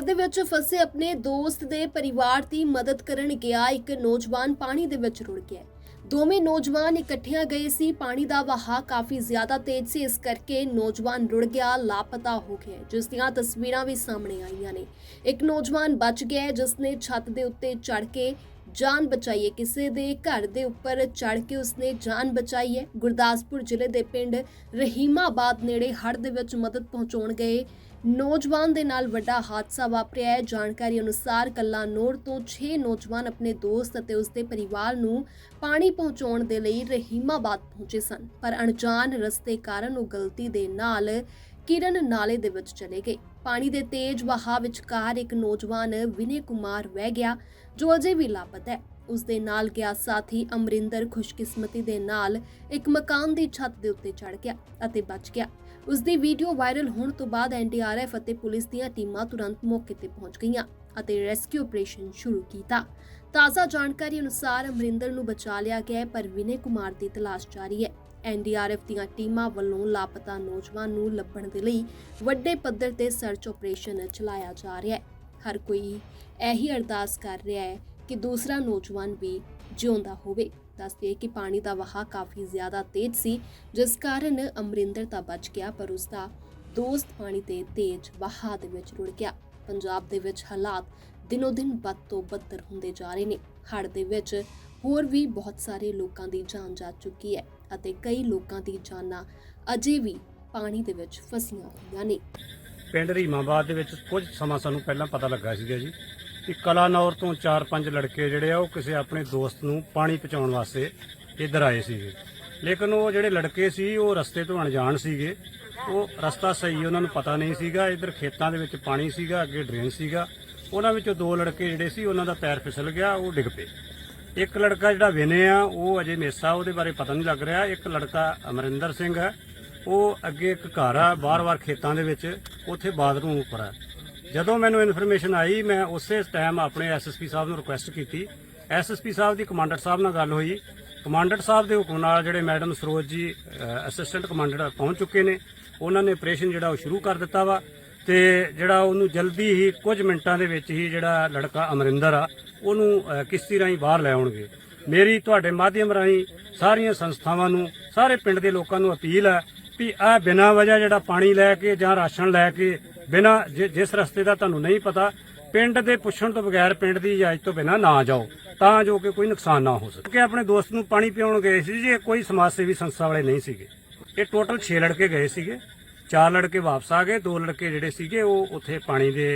ਹੜ੍ਹ ਦੇ ਵਿੱਚ ਫਸੇ ਆਪਣੇ ਦੋਸਤ ਦੇ ਪਰਿਵਾਰ ਦੀ ਮਦਦ ਕਰਨ ਗਿਆ ਇੱਕ ਨੌਜਵਾਨ ਪਾਣੀ ਦੇ ਵਿੱਚ ਰੁੜ ਗਿਆ। ਦੋਵੇਂ ਨੌਜਵਾਨ ਇਕੱਠਿਆਂ ਗਏ ਸੀ ਪਾਣੀ ਦਾ ਵਹਾਅ ਕਾਫੀ ਜ਼ਿਆਦਾ ਤੇਜ਼ ਸੀ ਇਸ ਕਰਕੇ ਨੌਜਵਾਨ ਰੁੜ ਗਿਆ ਲਾਪਤਾ ਹੋ ਗਿਆ ਜਿਸ ਦੀਆਂ ਤਸਵੀਰਾਂ ਵੀ ਸਾਹਮਣੇ ਆਈਆਂ ਨੇ। ਇੱਕ ਨੌਜਵਾਨ ਬਚ ਗਿਆ ਹੈ, ਜਿਸ ਨੇ ਛੱਤ ਦੇ ਉੱਤੇ ਚੜ ਕੇ ਜਾਨ ਬਚਾਈ ਹੈ। ਕਿਸੇ ਦੇ ਘਰ ਦੇ ਉੱਪਰ ਚੜ ਕੇ ਉਸਨੇ ਜਾਨ ਬਚਾਈ ਹੈ। ਗੁਰਦਾਸਪੁਰ ਜ਼ਿਲ੍ਹੇ ਦੇ ਪਿੰਡ ਰਹੀਮਾਬਾਦ ਨੇੜੇ ਹੜ੍ਹ ਦੇ ਵਿੱਚ ਮਦਦ ਪਹੁੰਚਾਉਣ ਗਏ ਨੌਜਵਾਨ ਦੇ ਨਾਲ ਵੱਡਾ ਹਾਦਸਾ ਵਾਪਰਿਆ ਹੈ। ਜਾਣਕਾਰੀ ਅਨੁਸਾਰ ਕੱਲਾ ਨੋੜ ਤੋਂ 6 ਨੌਜਵਾਨ ਆਪਣੇ ਦੋਸਤ ਅਤੇ ਉਸਦੇ ਪਰਿਵਾਰ ਨੂੰ ਪਾਣੀ ਪਹੁੰਚਾਉਣ ਦੇ ਲਈ ਰਹੀਮਾਬਾਦ ਪਹੁੰਚੇ ਸਨ। ਪਰ ਅਣਜਾਣ ਰਸਤੇ ਕਾਰਨ ਉਹ ਗਲਤੀ ਦੇ ਨਾਲ ਕਿਰਨ ਨਾਲੇ ਦੇ ਵਿੱਚ ਚਲੇ ਗਏ। ਪਾਣੀ ਦੇ ਤੇਜ਼ ਵਹਾਅ ਵਿਚਕਾਰ ਇੱਕ ਨੌਜਵਾਨ ਵਿਨੇ ਕੁਮਾਰ ਵਹਿ ਗਿਆ, ਜੋ ਅਜੇ ਵੀ ਲਾਪਤਾ ਹੈ। ਉਸ ਦੇ ਨਾਲ ਗਿਆ ਸਾਥੀ ਅਮਰਿੰਦਰ ਖੁਸ਼ਕਿਸਮਤੀ ਦੇ ਨਾਲ ਇੱਕ ਮਕਾਨ ਦੀ ਛੱਤ ਦੇ ਉੱਤੇ ਚੜ ਗਿਆ ਅਤੇ ਬਚ ਗਿਆ। ਉਸ ਦੀ ਵੀਡੀਓ ਵਾਇਰਲ ਹੋਣ ਤੋਂ ਬਾਅਦ ਐਨਡੀਆਰਐਫ ਅਤੇ ਪੁਲਿਸ ਦੀਆਂ ਟੀਮਾਂ ਤੁਰੰਤ ਮੌਕੇ ਤੇ ਪਹੁੰਚ ਗਈਆਂ ਅਤੇ ਰੈਸਕਿਊ ਆਪਰੇਸ਼ਨ ਸ਼ੁਰੂ ਕੀਤਾ। ਤਾਜ਼ਾ ਜਾਣਕਾਰੀ ਅਨੁਸਾਰ ਅਮਰਿੰਦਰ ਨੂੰ ਬਚਾ ਲਿਆ ਗਿਆ ਪਰ ਵਿਨੇ ਕੁਮਾਰ ਦੀ ਤਲਾਸ਼ ਜਾਰੀ ਹੈ। ਐਨਡੀਆਰਐਫ ਦੀਆਂ ਟੀਮਾਂ ਵੱਲੋਂ ਲਾਪਤਾ ਨੌਜਵਾਨ ਨੂੰ ਲੱਭਣ ਦੇ ਲਈ ਵੱਡੇ ਪੱਧਰ ਤੇ ਸਰਚ ਆਪਰੇਸ਼ਨ ਚਲਾਇਆ ਜਾ ਰਿਹਾ ਹੈ। ਹਰ ਕੋਈ ਇਹੀ ਅਰਦਾਸ ਕਰ ਰਿਹਾ ਹੈ ਕਿ ਦੂਸਰਾ ਨੌਜਵਾਨ ਵੀ ਜਿਉਂਦਾ ਹੋਵੇ। ਦੱਸਦੇ ਕਿ ਪਾਣੀ ਦਾ ਵਹਾਅ ਕਾਫੀ ਜ਼ਿਆਦਾ ਤੇਜ਼ ਸੀ, ਜਿਸ ਕਾਰਨ ਅਮਰਿੰਦਰ ਤਾਂ ਬਚ ਗਿਆ, ਪਰ ਉਸ ਦਾ ਦੋਸਤ ਪਾਣੀ ਦੇ ਤੇਜ਼ ਵਹਾਅ ਦੇ ਵਿੱਚ ਰੁੜ ਗਿਆ। ਪੰਜਾਬ ਦੇ ਵਿੱਚ ਹਾਲਾਤ ਦਿਨੋ ਦਿਨ ਬਦ ਤੋਂ ਬੱਤਰ ਹੁੰਦੇ ਜਾ ਰਹੇ ਨੇ। ਹੜ੍ਹ ਦੇ ਵਿੱਚ ਹੋਰ ਵੀ ਬਹੁਤ ਸਾਰੇ ਲੋਕਾਂ ਦੀ ਜਾਨ ਜਾ ਚੁੱਕੀ ਹੈ। ਅਤੇ ਕਈ ਲੋਕਾਂ ਦੀ ਜਾਨਾਂ ਅਜੇ ਵੀ ਪਾਣੀ ਦੇ ਵਿੱਚ ਫਸੀਆਂ ਹੋਈਆਂ ਨੇ। ਪਿੰਡ ਰੀਮਾਬਾਦ ਦੇ ਵਿੱਚ ਕੁਝ ਸਮਾਂ ਸਾਨੂੰ ਪਹਿਲਾਂ ਪਤਾ ਲੱਗਾ ਸੀਗਾ ਜੀ ਕਿ ਕਲਾਨੌਰ ਤੋਂ 4-5 ਲੜਕੇ ਜਿਹੜੇ ਆ, ਉਹ ਕਿਸੇ ਆਪਣੇ ਦੋਸਤ ਨੂੰ ਪਾਣੀ ਪਹੁੰਚਾਉਣ ਵਾਸਤੇ ਇੱਧਰ ਆਏ ਸੀਗੇ। ਲੇਕਿਨ ਉਹ ਜਿਹੜੇ ਲੜਕੇ ਸੀ, ਉਹ ਰਸਤੇ ਤੋਂ ਅਣਜਾਣ ਸੀਗੇ। ਉਹ ਰਸਤਾ ਸਹੀ ਉਹਨਾਂ ਨੂੰ ਪਤਾ ਨਹੀਂ ਸੀਗਾ। ਇੱਧਰ ਖੇਤਾਂ ਦੇ ਵਿੱਚ ਪਾਣੀ ਸੀਗਾ, ਅੱਗੇ ਡਰੇਨ ਸੀਗਾ। ਉਹਨਾਂ ਵਿੱਚੋਂ ਦੋ ਲੜਕੇ ਜਿਹੜੇ ਸੀ, ਉਹਨਾਂ ਦਾ ਪੈਰ ਫਿਸਲ ਗਿਆ, ਉਹ ਡਿੱਗ ਪਏ। ਇੱਕ ਲੜਕਾ ਜਿਹੜਾ ਵਿਨੇ ਆ, ਉਹ ਅਜੇ ਮੇਸਾ, ਉਹਦੇ ਬਾਰੇ ਪਤਾ ਨਹੀਂ ਲੱਗ ਰਿਹਾ। ਇੱਕ ਲੜਕਾ ਅਮਰਿੰਦਰ ਸਿੰਘ ਹੈ। ਉਹ ਅੱਗੇ ਇੱਕ ਘਰ ਆ ਬਾਰ-ਬਾਰ ਖੇਤਾਂ ਦੇ ਵਿੱਚ। ਉੱਥੇ ਬਾਥਰੂਮ ਉੱਪਰ ਆ। ਜਦੋਂ ਮੈਨੂੰ ਇਨਫੋਰਮੇਸ਼ਨ ਆਈ, ਮੈਂ ਉਸੇ ਟਾਈਮ ਆਪਣੇ ਐਸਐਸਪੀ ਸਾਹਿਬ ਨੂੰ ਰਿਕੁਐਸਟ ਕੀਤੀ। ਐਸਐਸਪੀ ਸਾਹਿਬ ਦੀ ਕਮਾਂਡਰ ਸਾਹਿਬ ਨਾਲ ਗੱਲ ਹੋਈ। ਕਮਾਂਡਰ ਸਾਹਿਬ ਦੇ ਹੁਕਮ ਨਾਲ ਜਿਹੜੇ ਮੈਡਮ ਸਰੋਜ ਜੀ ਅਸਿਸਟੈਂਟ ਕਮਾਂਡਰ ਪਹੁੰਚ ਚੁੱਕੇ ਨੇ। ਉਹਨਾਂ ਨੇ ਆਪਰੇਸ਼ਨ ਜਿਹੜਾ ਉਹ ਸ਼ੁਰੂ ਕਰ ਦਿੱਤਾ ਵਾ। ਤੇ ਜਿਹੜਾ ਉਹਨੂੰ ਜਲਦੀ ਹੀ ਕੁਝ ਮਿੰਟਾਂ ਦੇ ਵਿੱਚ ਹੀ ਜਿਹੜਾ ਲੜਕਾ ਅਮਰਿੰਦਰ ਆ, ਉਹਨੂੰ ਕਿਸ਼ਤੀ ਰਾਹੀਂ ਬਾਹਰ ਲੈ ਆਉਣਗੇ। ਮੇਰੀ ਤੁਹਾਡੇ ਮਾਧਿਅਮ ਰਾਹੀਂ ਸਾਰੀਆਂ ਸੰਸਥਾਵਾਂ ਨੂੰ, ਸਾਰੇ ਪਿੰਡ ਦੇ ਲੋਕਾਂ ਨੂੰ ਅਪੀਲ ਹੈ ਵੀ ਆ ਬਿਨਾਂ ਵਜ੍ਹਾ ਜਿਹੜਾ ਪਾਣੀ ਲੈ ਕੇ ਜਾਂ ਰਾਸ਼ਨ ਲੈ ਕੇ, ਬਿਨਾਂ ਜਿਸ ਰਸਤੇ ਦਾ ਤੁਹਾਨੂੰ ਨਹੀਂ ਪਤਾ, ਪਿੰਡ ਦੇ ਪੁੱਛਣ ਤੋਂ ਬਗੈਰ ਪਿੰਡ ਦੀ ਇਜਾਜ਼ਤ ਤੋਂ ਬਿਨਾਂ ਨਾ ਜਾਓ, ਤਾਂ ਜੋ ਕਿ ਕੋਈ ਨੁਕਸਾਨ ਨਾ ਹੋ ਸਕੇ। ਕਿ ਆਪਣੇ ਦੋਸਤ ਨੂੰ ਪਾਣੀ ਪਿਉਣ ਗਏ ਸੀ ਜੀ ਕੋਈ ਸਮਾਜ ਸੇਵੀ ਸੰਸਥਾ ਵਾਲੇ ਨਹੀਂ ਸੀਗੇ। ਇਹ ਟੋਟਲ 6 ਲੜਕੇ ਗਏ ਸੀਗੇ। ਚਾਰ ਲੜਕੇ ਵਾਪਸ ਆ ਗਏ ਦੋ ਲੜਕੇ ਜਿਹੜੇ ਸੀਗੇ ਉਹ ਉੱਥੇ ਪਾਣੀ ਦੇ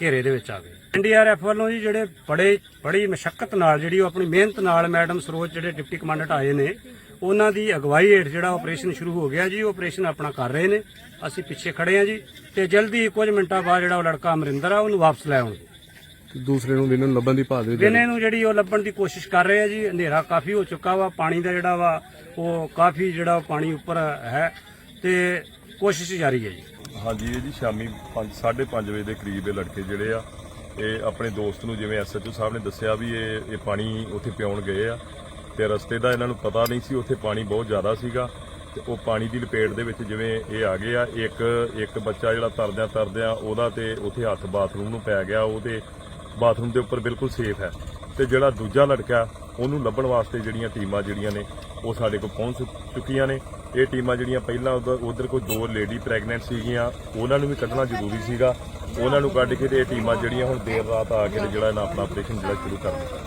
ਘੇਰੇ ਦੇ ਵਿੱਚ ਆ ਗਏ। ਐਨਡੀਆਰਐਫ ਵੱਲੋਂ ਜੀ ਜਿਹੜੇ ਬੜੇ ਬੜੀ ਮਸ਼ੱਕਤ ਨਾਲ ਜਿਹੜੀ ਉਹ ਆਪਣੀ ਮਿਹਨਤ ਨਾਲ ਮੈਡਮ ਸਰੋਜ ਜਿਹੜੇ ਡਿਪਟੀ ਕਮਾਂਡੈਂਟ ਆਏ ਨੇ ਉਹਨਾਂ ਦੀ ਅਗਵਾਈ ਹੇਠ ਜਿਹੜਾ ਆਪਰੇਸ਼ਨ ਸ਼ੁਰੂ ਹੋ ਗਿਆ ਜੀ ਉਹ ਆਪਰੇਸ਼ਨ ਆਪਣਾ ਕਰ ਰਹੇ ਨੇ। ਅਸੀਂ ਪਿੱਛੇ ਖੜੇ ਆ ਜੀ ਤੇ ਜਲਦੀ ਹੀ ਕੁਝ ਮਿੰਟਾਂ ਬਾਅਦ ਜਿਹੜਾ ਉਹ ਲੜਕਾ ਅਮਰਿੰਦਰ ਆ ਉਹਨੂੰ ਵਾਪਸ ਲੈ ਆਉਣਗੇ ਦੂਸਰੇ ਨੂੰ ਵੀ ਇਹਨਾਂ ਨੂੰ ਲੱਭਣ ਦੀ ਭਾਲ ਦੇ ਵਿੱਚ ਦਿਨੇ ਨੂੰ। ਜਿਹੜੀ ਉਹ ਲੱਭਣ ਦੀ ਕੋਸ਼ਿਸ਼ ਕਰ ਰਹੇ ਆ ਜੀ ਹਨੇਰਾ ਕਾਫੀ ਹੋ ਚੁੱਕਾ ਵਾ ਪਾਣੀ ਦਾ ਜਿਹੜਾ ਵਾ ਉਹ ਕਾਫੀ ਜਿਹੜਾ ਪਾਣੀ ਉੱਪਰ ਹੈ। ਤੇ ਕੋਸ਼ਿਸ਼ ਜਾਰੀ ਹੈ ਜੀ। ਹਾਂਜੀ, ਇਹ ਜੀ ਸ਼ਾਮੀ 5:30 ਵਜੇ ਦੇ ਕਰੀਬ ਇਹ ਲੜਕੇ ਜਿਹੜੇ ਆ, ਇਹ ਆਪਣੇ ਦੋਸਤ ਨੂੰ ਜਿਵੇਂ ਐਸਐਚਓ ਸਾਹਿਬ ਨੇ ਦੱਸਿਆ ਵੀ ਇਹ ਇਹ ਪਾਣੀ ਉੱਥੇ ਪਿਉਣ ਗਏ ਆ ਤੇ ਰਸਤੇ ਦਾ ਇਹਨਾਂ ਨੂੰ ਪਤਾ ਨਹੀਂ ਸੀ, ਉੱਥੇ ਪਾਣੀ ਬਹੁਤ ਜ਼ਿਆਦਾ ਸੀਗਾ ਤੇ ਉਹ ਪਾਣੀ ਦੀ ਲਪੇਟ ਦੇ ਵਿੱਚ ਜਿਵੇਂ ਇਹ ਆ ਗਏ ਆ ਇੱਕ ਇੱਕ ਬੱਚਾ ਜਿਹੜਾ ਤਰਦਿਆਂ ਤਰਦਿਆਂ ਉਹਦਾ ਤੇ ਉੱਥੇ ਹੱਥ ਬਾਥਰੂਮ ਨੂੰ ਪੈ ਗਿਆ ਉਹ ਉਹਦੇ ਬਾਥਰੂਮ ਦੇ ਉੱਪਰ ਬਿਲਕੁਲ ਸੇਫ ਹੈ। ਤੇ ਜਿਹੜਾ ਦੂਜਾ ਲੜਕਾ, ਉਹਨੂੰ ਲੱਭਣ ਵਾਸਤੇ ਜਿਹੜੀਆਂ ਟੀਮਾਂ ਜਿਹੜੀਆਂ ਨੇ, ਉਹ ਸਾਡੇ ਕੋਲ ਪਹੁੰਚ ਚੁੱਕੀਆਂ ਨੇ। ਇਹ ਟੀਮਾਂ ਜਿਹੜੀਆਂ ਪਹਿਲਾਂ ਉਧਰ ਕੋਈ ਦੋ ਲੇਡੀ ਪ੍ਰੈਗਨੈਂਟ ਸੀਗੀਆਂ, ਉਹਨਾਂ ਨੂੰ ਵੀ ਕੱਢਣਾ ਜ਼ਰੂਰੀ ਸੀਗਾ। ਉਹਨਾਂ ਨੂੰ ਕੱਢ ਕੇ ਤੇ ਇਹ ਟੀਮਾਂ ਜਿਹੜੀਆਂ ਹੁਣ ਦੇਰ ਰਾਤ ਆ ਕੇ ਤੇ ਜਿਹੜਾ ਇਹਨਾਂ ਆਪਣਾ ਆਪਰੇਸ਼ਨ ਜਿਹੜਾ ਸ਼ੁਰੂ ਕਰ ਦਿੱਤਾ।